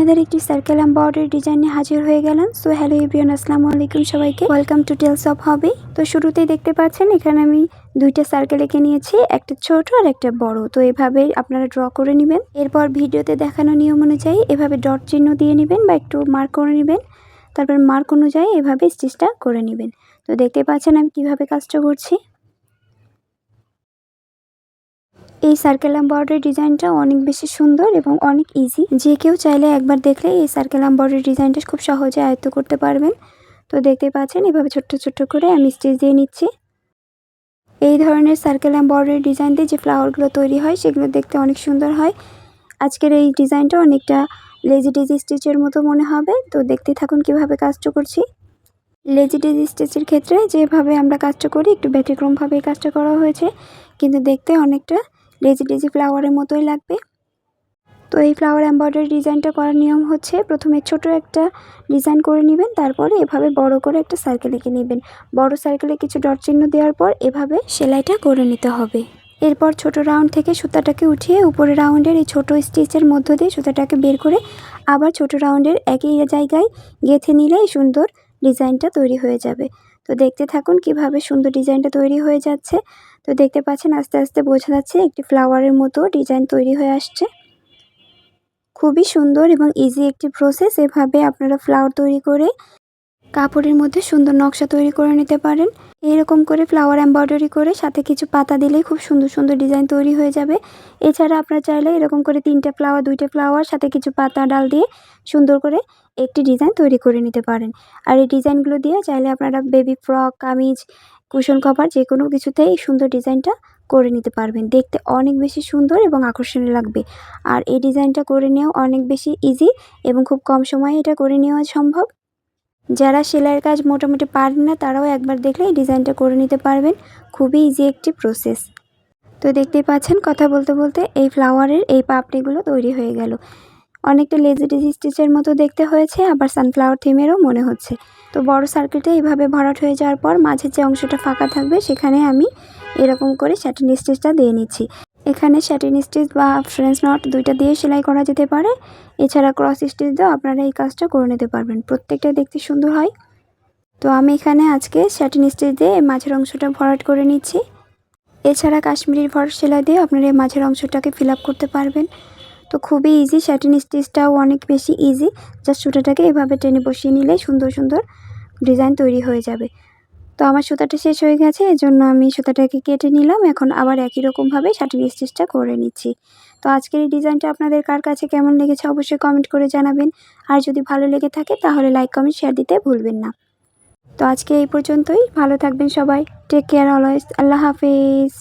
আপনাদের একটি circle embroidery design নিয়ে হাজির হয়ে গেলাম। সো হ্যালো এভরিওয়ান আসসালামু আলাইকুম সবাইকে। Welcome to Tales of Hobby তো শুরুতেই দেখতে পাচ্ছেন, এখানে আমি দুইটা সার্কেল এঁকে নিয়েছি, একটা ছোট আর একটা বড়। তো এভাবে আপনারা ড্র করে নেবেন। এরপর ভিডিওতে দেখানো নিয়ম অনুযায়ী এভাবে ডট চিহ্ন দিয়ে নেবেন বা একটু মার্ক করে নেবেন। তারপর মার্ক অনুযায়ী এভাবে স্টিচটা করে নেবেন। তো দেখতে পাচ্ছেন আমি কীভাবে কাজটা করছি। এই সার্কেল এম্বয়ডারি ডিজাইনটা অনেক বেশি সুন্দর এবং অনেক ইজি যে কেউ চাইলে একবার দেখলে এই সার্কেল এম্বয়ডারি ডিজাইনটা খুব সহজে আয়ত্ত করতে পারবেন। তো দেখতে পাচ্ছেন, এভাবে ছোট্ট ছোট্ট করে আমি স্টিচ দিয়ে নিচ্ছি। এই ধরনের সার্কেল এম্বয়ডারি ডিজাইন দিয়ে যে ফ্লাওয়ারগুলো তৈরি হয়, সেগুলো দেখতে অনেক সুন্দর হয়। আজকের এই ডিজাইনটা অনেকটা লেজি ডেজি স্টিচের মতো মনে হবে। তো দেখতে থাকুন কীভাবে কাজটা করছি। লেজি ডেজি স্টিচের ক্ষেত্রে যেভাবে আমরা কাজটা করি, একটু ব্যতিক্রমভাবে কাজটা করা হয়েছে। কিন্তু দেখতে অনেকটা ডেজি ডেজি ফ্লাওয়ারের মতোই লাগবে। তো এই ফ্লাওয়ার এম্বয়ডারি ডিজাইনটা করার নিয়ম হচ্ছে প্রথমে ছোট একটা ডিজাইন করে নেবেন, তারপরে এভাবে বড় করে একটা সার্কেল এঁকে নেবেন। বড় সার্কেলে কিছু ডট চিহ্ন দেওয়ার পর এভাবে সেলাইটা করে নিতে হবে। এরপর ছোট রাউন্ড থেকে সুতাটাকে উঠিয়ে উপরে রাউন্ডের এই ছোট স্টিচের মধ্য দিয়ে সুতাটাকে বের করে আবার ছোট রাউন্ডের একই জায়গায় গেঁথে নিলেই সুন্দর ডিজাইনটা তৈরি হয়ে যাবে। তো দেখতে থাকুন কীভাবে সুন্দর ডিজাইনটা তৈরি হয়ে যাচ্ছে। তো দেখতে পাচ্ছেন আস্তে আস্তে বোঝা যাচ্ছে একটি ফ্লাওয়ারের মতো ডিজাইন তৈরি হয়ে আসছে। খুবই সুন্দর এবং ইজি একটি প্রসেস এভাবে আপনারা ফ্লাওয়ার তৈরি করে কাপড়ের মধ্যে সুন্দর নকশা তৈরি করে নিতে পারেন। এরকম করে ফ্লাওয়ার এম্ব্রয়ডারি করে সাথে কিছু পাতা দিলেই খুব সুন্দর সুন্দর ডিজাইন তৈরি হয়ে যাবে। এছাড়া আপনারা চাইলে এরকম করে তিনটে ফ্লাওয়ার দুইটা ফ্লাওয়ার সাথে কিছু পাতা, ডাল দিয়ে সুন্দর করে একটি ডিজাইন তৈরি করে নিতে পারেন। আর এই ডিজাইনগুলো দিয়ে চাইলে আপনারা baby frock kameez cushion cover যে কোনো কিছুতেই সুন্দর ডিজাইনটা করে নিতে পারবেন। দেখতে অনেক বেশি সুন্দর এবং আকর্ষণীয় লাগবে। আর এই ডিজাইনটা করে নেওয়া অনেক বেশি ইজি এবং খুব কম সময়ে এটা করে নেওয়া সম্ভব। যারা সেলাইয়ের কাজ মোটামুটি পারেন না, তারাও একবার দেখলে এই ডিজাইনটা করে নিতে পারবেন। খুবই ইজি একটি প্রসেস তো দেখতেই পাচ্ছেন, কথা বলতে বলতে এই ফ্লাওয়ারের এই পাপড়িগুলো তৈরি হয়ে গেল। অনেকটা লেজি ডেজি স্টিচের মতো দেখতে হয়েছে, আবার সানফ্লাওয়ার থিমেরও মনে হচ্ছে। তো বড় সার্কেলটা এইভাবে ভরাট হয়ে যাওয়ার পর, মাঝের যে অংশটা ফাঁকা থাকবে, সেখানে আমি এরকম করে স্যাটিন স্টিচটা দিয়ে নিচ্ছি। এখানে স্যাটিন স্টিচ বা ফ্রেঞ্চ নট দুইটা দিয়ে সেলাই করা যেতে পারে। এছাড়া ক্রস স্টিচ দিয়েও আপনারা এই কাজটা করে নিতে পারবেন। প্রত্যেকটা দেখতে সুন্দর হয়। তো আমি এখানে আজকে স্যাটিন স্টিচ দিয়ে মাঝের অংশটা ভরাট করে নিচ্ছি। এছাড়া কাশ্মীরি ভরাট সেলাই দিয়ে আপনারা এই মাঝের অংশটাকে ফিল করতে পারবেন। তো খুবই ইজি স্যাটিন স্টিচটাও অনেক বেশি ইজি জাস্ট সুতাটাকে এভাবে টেনে বসিয়ে নিলে সুন্দর সুন্দর ডিজাইন তৈরি হয়ে যাবে। তো আমার সুতাটা শেষ হয়ে গেছে, এজন্য আমি সুতাটাকে কেটে নিলাম। এখন আবার একই রকমভাবে শাটিন স্টিচটা করে নিচ্ছি। তো আজকের এই ডিজাইনটা আপনাদের কার কাছে কেমন লেগেছে অবশ্যই কমেন্ট করে জানাবেন। আর যদি ভালো লেগে থাকে তাহলে লাইক, কমেন্ট, শেয়ার দিতে ভুলবেন না। তো আজকে এই পর্যন্তই। ভালো থাকবেন সবাই। টেক কেয়ার অলওয়েজ আল্লাহ হাফেজ।